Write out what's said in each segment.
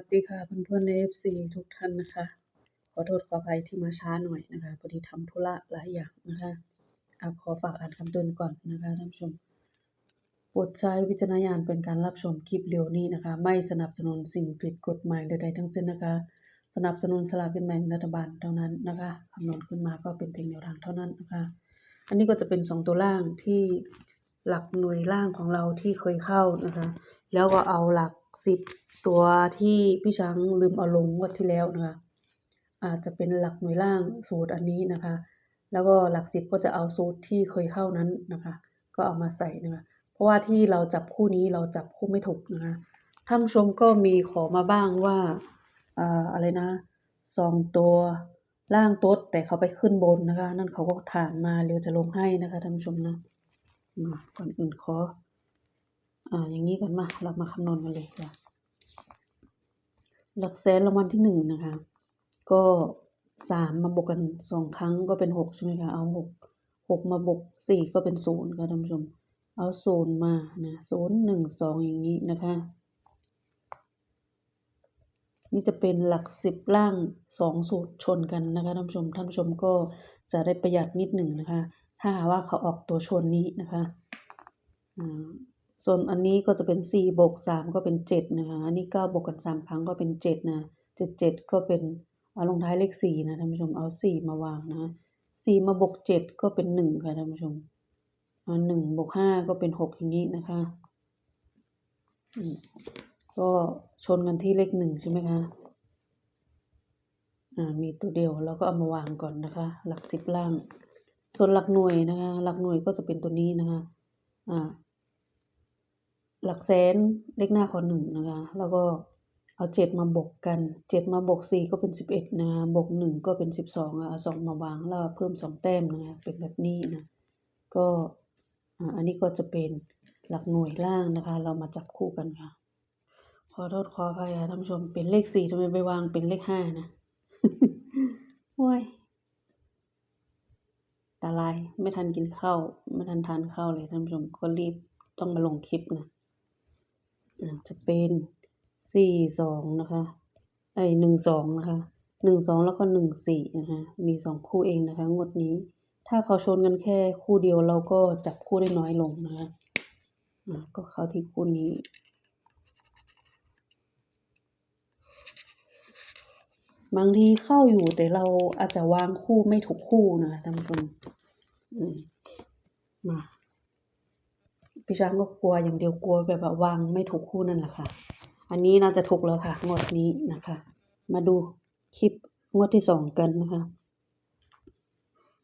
วัสดีค่ะเพื่อนๆใน FC ทุกท่านนะคะ ขอโทษขออภัยที่มาช้าหน่อยนะคะพอดีทำธุระหลายอย่างนะคะอาขอฝากอ่านคำเตือนก่อนนะคะท่านผู้ชมโปรดใช้วิจารณญาณเป็นการรับชมคลิปเร็วนี้นะคะ ไม่สนับสนุนสิ่งผิดกฎหมายใดๆทั้งสิ้นนะคะ สนับสนุนสลากินแบ่งรัฐบาลเท่านั้นนะคะคำนวณขึ้นมาก็เป็นเพียงแนวทางเท่านั้นนะคะ อันนี้ก็จะเป็นสองตัวล่างที่หลักหน่วยล่างของเราที่เคยเข้านะคะ แล้วก็เอาหลัก สิบตัวที่พี่ช้างลืมเอาลงงวดที่แล้วนะคะอาจจะเป็นหลักหน่วยล่างสูตรอันนี้นะคะ แล้วก็หลักสิบก็จะเอาสูตรที่เคยเข้านั้นนะคะ ก็เอามาใส่นะคะ เพราะว่าที่เราจับคู่นี้เราจับคู่ไม่ถูกนะคะท่านชมก็มีขอมาบ้างว่าอ่าอะไรนะสองตัวล่างต๊ดแต่เขาไปขึ้นบนนะคะ นั่นเขาก็ถามมาเดี๋ยวจะลงให้นะคะท่านผู้ชมนะมาก่อนอื่นขอ อ่าอย่างนี้ก่อนมาเรามาคำนวณกันเลยค่ะหลักแสนรางวัลที่หนึ่งนะคะ ก็สามมาบวกกันสองครั้งก็เป็นหกใช่ไหมคะเอาหกหกมาบวกสี่ก็เป็นศูนย์ค่ะท่านผู้ชม เอาศูนย์มานะศูนย์หนึ่งสองอย่างนี้นะคะ นี่จะเป็นหลักสิบล่างสองสูตรชนกันนะคะท่านผู้ชมท่านผู้ชมก็จะได้ประหยัดนิดหนึ่งนะคะ ถ้าหากว่าเขาออกตัวชนนี้นะคะอ่า ส่วนอันนี้ก็จะเป็นสี่บวกสามก็เป็นเจ็ดนะคะ อันนี้เก้าบวกกันสามครั้งก็เป็นเจ็ดนะเจ็ดเจ็ดก็เป็นเอาลงท้ายเลขสี่นะท่านผู้ชมเอาสี่มาวางนะสี่มาบวกเจ็ดก็เป็นหนึ่งค่ะท่านผู้ชมเอาหนึ่งบวกห้าก็เป็นหกอย่างนี้นะคะอืมก็ชนกันที่เลขหนึ่งใช่ไหมคะ อ่า มีตัวเดียวแล้วก็เอามาวางก่อนนะคะ หลักสิบล่าง ส่วนหลักหน่วยนะคะ หลักหน่วยก็จะเป็นตัวนี้นะคะ อ่า หลักแสนเลขหน้าขอหนึ่งนะคะ แล้วก็เอาเจ็ดมาบวกกันเจ็ดมาบวกสี่ก็เป็นสิบเอ็ดนะคะบวกหนึ่งก็เป็นสิบสองเอาสองมาวางแล้วเพิ่มสองแต้มนะคะเป็นแบบนี้นะ ก็อันนี้ก็จะเป็นหลักหน่วยล่างนะคะ เรามาจับคู่กันค่ะ ขอโทษขออภัยค่ะท่านผู้ชมเป็นเลขสี่ทำไมไปวางเป็นเลขห้านะโอ้ยตาลายไม่ทันกินข้าวไม่ทันทานข้าวเลยท่านผู้ชมก็รีบต้องมาลงคลิปนะ จะเป็นสี่สองนะคะไอหนึ่งสองนะคะหนึ่งสองแล้วก็หนึ่งสี่นะคะมีสองคู่เองนะคะ งวดนี้ ถ้าเขาชนกันแค่คู่เดียวเราก็จับคู่ได้น้อยลงนะคะก็เข้าที่คู่นี้บางทีเข้าอยู่แต่เราอาจจะวางคู่ไม่ถูกคู่นะคะท่านผู้ชมมา พี่ช้างก็กลัวอย่างเดียวกลัวแบบว่าวางไม่ถูกคู่นั่นแหละค่ะ อันนี้น่าจะถูกแล้วค่ะ งวดนี้นะคะ มาดูคลิปงวดที่สองกันนะคะ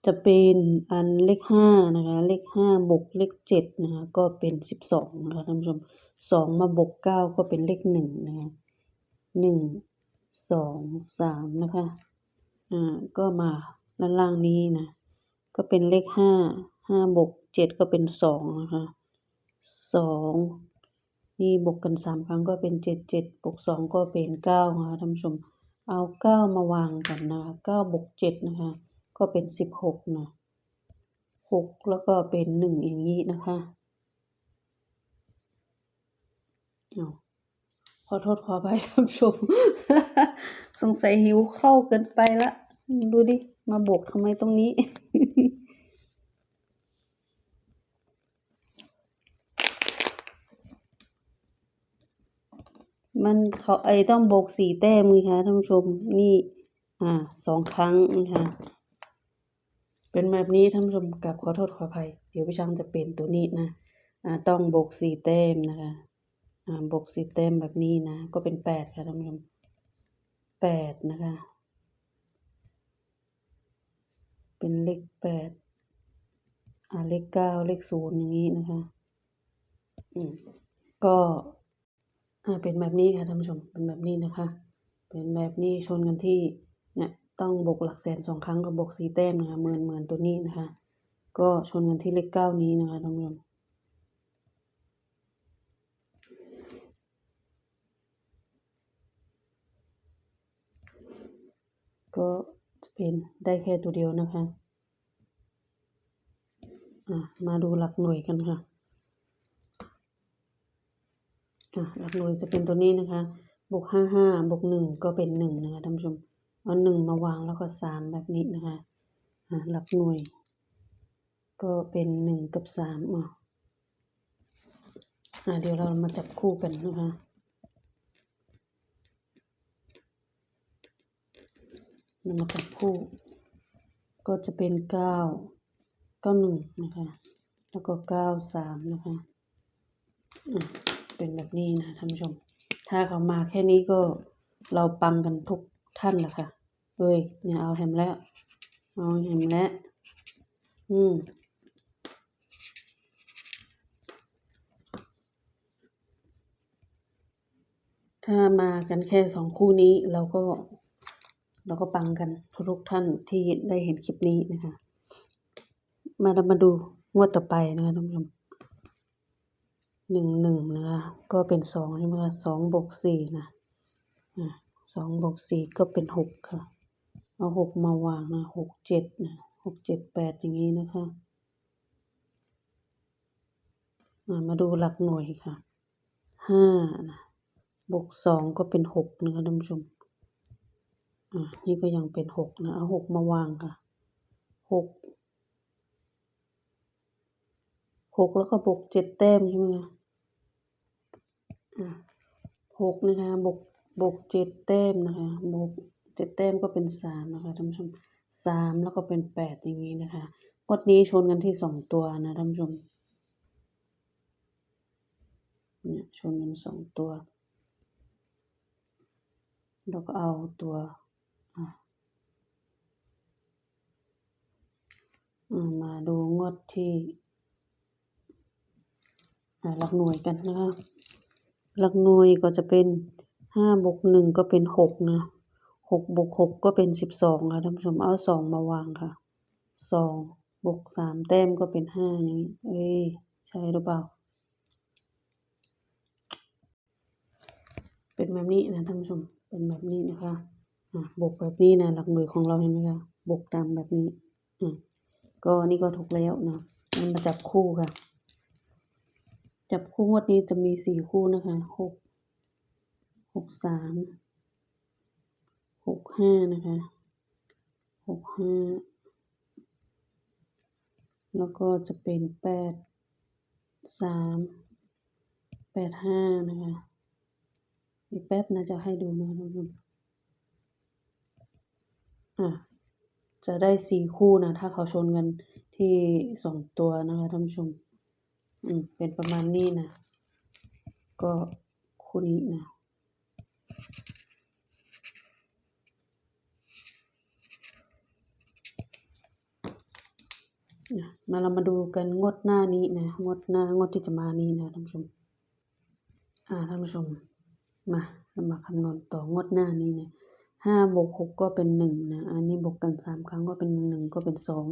จะเป็นอันเลขห้านะคะ เลขห้าบวกเลขเจ็ดนะคะ ก็เป็นสิบสองนะคะท่านผู้ชมสองมาบวกเก้าก็เป็นเลขหนึ่งนะคะหนึ่งสองสามนะคะ อ่า ก็มาด้านล่างนี้นะ ก็เป็นเลขห้าห้าบวกเจ็ดก็เป็นสองนะคะ สองนี่บวกกันสามครั้งก็เป็นเจ็ดเจ็ดบวกสองก็เป็นเก้านะคะท่านผู้ชม เอาเก้ามาวางกันนะคะเก้าบวกเจ็ดนะคะ ก็เป็นสิบหกนะหกแล้วก็เป็นหนึ่งอย่างนี้นะคะเอาขอโทษขออภัยท่านผู้ชม สงสัยหิวเข้าเกินไปละ ดูดิ มาบวกทำไมตรงนี้ มันเขาไอต้องบวกสี่แต้มไงคะท่านผู้ชมนี่อ่าสองครั้งนะคะเป็นแบบนี้ท่านผู้ชมกับขอโทษขออภัย เดี๋ยวพี่ช้างจะเป็นตัวนี้นะอ่าต้องบวกสี่แต้มนะคะอ่าบวกสี่แต้มแบบนี้นะ ก็เป็นแปดค่ะท่านผู้ชมแปดนะคะ เป็นเลขแปดอ่าเลขเก้าเลขศูนย์อย่างนี้นะคะ อืมก็ อ่าเป็นแบบนี้ค่ะท่านผู้ชมเป็นแบบนี้นะคะ เป็นแบบนี้ชนกันที่เนี่ยต้องบวกหลักแสนสองครั้งกับบวกสี่แต้มนะคะเหมือนเหมือนตัวนี้นะคะ ก็ชนกันที่เลขเก้านี้นะคะท่านผู้ชมก็จะเป็นได้แค่ตัวเดียวนะคะ อะมาดูหลักหน่วยกันค่ะ อะ หลักหน่วยจะเป็นตัวนี้นะคะ บวกห้าห้าบวกหนึ่งก็เป็นหนึ่งนะคะท่านผู้ชม เอาหนึ่งมาวางแล้วก็สามแบบนี้นะคะหลักหน่วย ก็เป็นหนึ่งกับสามอะอ่าเดี๋ยวเรามาจับคู่กันนะคะเรามาจับคู่ ก็จะเป็นเก้าเก้าหนึ่งนะคะ แล้วก็เก้าสามนะคะอะ เป็นแบบนี้นะท่านผู้ชม ถ้าเขามาแค่นี้ก็เราปังกันทุกท่านแหละค่ะเอ้ยเนี่ยเอาแฮมแล้วเอาแฮมแล้วอืมถ้ามากันแค่สองคู่นี้เราก็เราก็ปังกันทุกท่านที่ได้เห็นคลิปนี้นะคะ มาเรามาดูงวดต่อไปนะคะท่านผู้ชม หนึ่งหนึ่งนะคะก็เป็นสองใช่ไหมคะสองบวกสี่นะอะสองบวกสี่ก็เป็นหกค่ะ เอาหกมาวางนะหกเจ็ดนะหกเจ็ดแปดอย่างนี้นะคะอะมาดูหลักหน่วยค่ะห้านะบวกสองก็เป็นหกนะคะท่านผู้ชมอ่านี่ก็ยังเป็นหกนะเอาหกมาวางค่ะหก หกแล้วก็บวกเจ็ดแต้มใช่ไหมคะหกนะคะบวกบวกเจ็ดแต้มนะคะบวกเจ็ดแต้มก็เป็นสามนะคะท่านผู้ชมสามแล้วก็เป็นแปดอย่างนี้นะคะกดนี้ชนกันที่สองตัวนะท่านผู้ชมเนี่ยชนกันสองตัวแล้วก็เอาตัวมาดูงวดที่ หลักหน่วยกันนะคะหลักหน่วยก็จะเป็นห้าบวกหนึ่งก็เป็นหกนะหกบวกหกก็เป็นสิบสองค่ะท่านผู้ชมเอาสองมาวางค่ะสองบวกสามแต้มก็เป็นห้าอย่างนี้เอ้ยใช่หรือเปล่า เป็นแบบนี้นะท่านผู้ชมเป็นแบบนี้นะคะอะบวกแบบนี้นะหลักหน่วยของเราเห็นไหมคะบวกตามแบบนี้อะก็นี่ก็ถูกแล้วนะมันมาจับคู่ค่ะ จับคู่งวดนี้จะมีสี่คู่นะคะหกหกสามหกห้านะคะหกห้าแล้วก็จะเป็นแปดสามแปดห้านะคะอีกแป๊บนะจะให้ดูนะคะท่านผู้ชมอะจะได้สี่คู่นะ ถ้าเขาชนกันที่สองตัวนะคะท่านผู้ชม อืมเป็นประมาณนี้นะ ก็คู่นี้นะนะมาเรามาดูกันงดหน้านี้นะ งดหน้างดที่จะมานี้นะท่านผู้ชม อ่าท่านผู้ชม มาเรามาคำนวณต่องดหน้านี้นะห้าบวกหกก็เป็นหนึ่งนะ อันนี้บวกกันสามครั้งก็เป็นหนึ่งก็เป็นสอง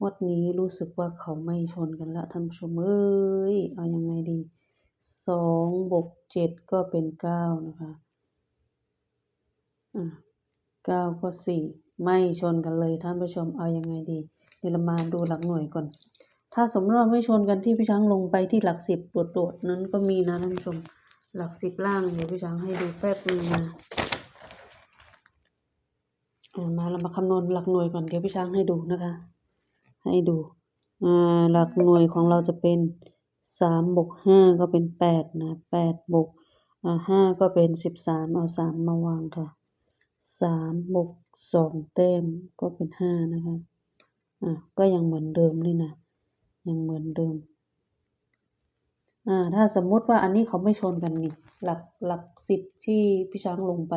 งวดนี้รู้สึกว่าเขาไม่ชนกันละท่านผู้ชมเอ้ยเอายังไงดีสองบวกเจ็ดก็เป็นเก้านะคะอ่าเก้าก็สี่ไม่ชนกันเลยท่านผู้ชมเอายังไงดีเดี๋ยวเรามาดูหลักหน่วยก่อน ถ้าสมมติว่าไม่ชนกันที่พี่ช้างลงไปที่หลักสิบโดดๆนั้นก็มีนะท่านผู้ชมหลักสิบล่างเดี๋ยวพี่ช้างให้ดูแป๊บนึงนะอ่ามาเรามาคำนวณหลักหน่วยก่อนเดี๋ยวพี่ช้างให้ดูนะคะ ให้ดูอ่าหลักหน่วยของเราจะเป็นสามบวกห้าก็เป็นแปดนะแปดบวกอ่าห้าก็เป็นสิบสามเอาสามมาวางค่ะสามบวกสองแต้มก็เป็นห้านะคะอ่าก็ยังเหมือนเดิมเลยนะยังเหมือนเดิมอ่าถ้าสมมุติว่าอันนี้เขาไม่ชนกันนี่หลักหลักสิบที่พี่ช้างลงไป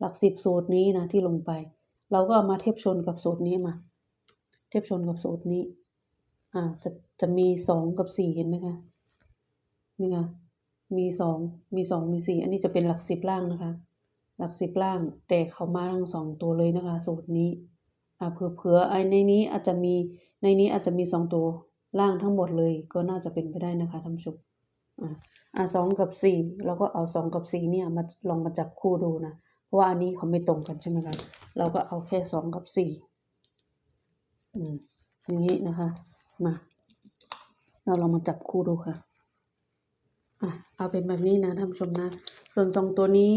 หลักสิบสูตรนี้นะที่ลงไป เราก็เอามาเทียบชนกับสูตรนี้มา ทียบชนกับสูตรนี้ อ่า จะ จะมีสองกับสี่เห็นไหมคะนี่ค่ะ มีสองมีสองมีสี่ อันนี้จะเป็นหลักสิบล่างนะคะ หลักสิบล่าง แต่เขามาทั้งสองตัวเลยนะคะ สูตรนี้ อ่า เผื่อๆไอ้ในนี้อาจจะมี ในนี้อาจจะมีสองตัวล่างทั้งหมดเลย ก็น่าจะเป็นไปได้นะคะท่านผู้ชมอ่าอ่าสองกับสี่เราก็เอาสองกับสี่เนี่ยมาลองมาจับคู่ดูนะ เพราะว่าอันนี้เขาไม่ตรงกันใช่ไหมคะ เราก็เอาแค่สองกับสี่ อืมอย่างนี้นะคะ มา เราลองมาจับคู่ดูค่ะอะเอาเป็นแบบนี้นะท่านผู้ชมนะ ส่วนสองตัวนี้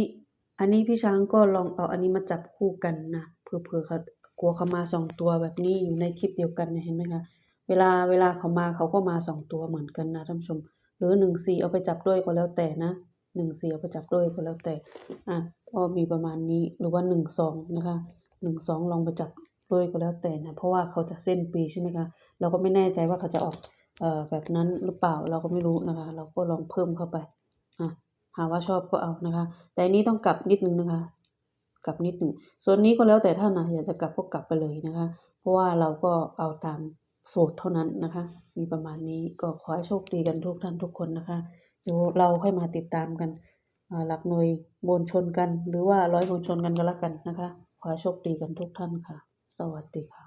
อันนี้พี่ช้างก็ลองเอาอันนี้มาจับคู่กันนะเผื่อๆเขากลัวเขามาสองตัวแบบนี้อยู่ในคลิปเดียวกันเนี่ยเห็นไหมคะเวลาเวลาเขามาเขาก็มาสองตัวเหมือนกันนะท่านผู้ชม หรือหนึ่งสี่เอาไปจับด้วยก็แล้วแต่นะหนึ่งสี่เอาไปจับด้วยก็แล้วแต่อะก็มีประมาณนี้หรือว่าหนึ่งสองนะคะหนึ่งสองลองไปจับ ด้วยก็แล้วแต่นะเพราะว่าเขาจะเส้นปีใช่ไหมคะเราก็ไม่แน่ใจว่าเขาจะออกเอ่อแบบนั้นหรือเปล่าเราก็ไม่รู้นะคะ เราก็ลองเพิ่มเข้าไปอะหาว่าชอบก็เอานะคะ แต่อันนี้ต้องกลับนิดนึงนะคะ กลับนิดหนึ่งส่วนนี้ก็แล้วแต่ท่านนะอยากจะกลับก็กลับไปเลยนะคะ เพราะว่าเราก็เอาตามสูตรเท่านั้นนะคะ มีประมาณนี้ก็ขอให้โชคดีกันทุกท่านทุกคนนะคะเดี๋ยวเราค่อยมาติดตามกันอ่าหลักหน่วยบนชนกัน หรือว่าร้อยบนชนกันก็แล้วกันนะคะ ขอให้โชคดีกันทุกท่านค่ะ สวัสดีค่ะ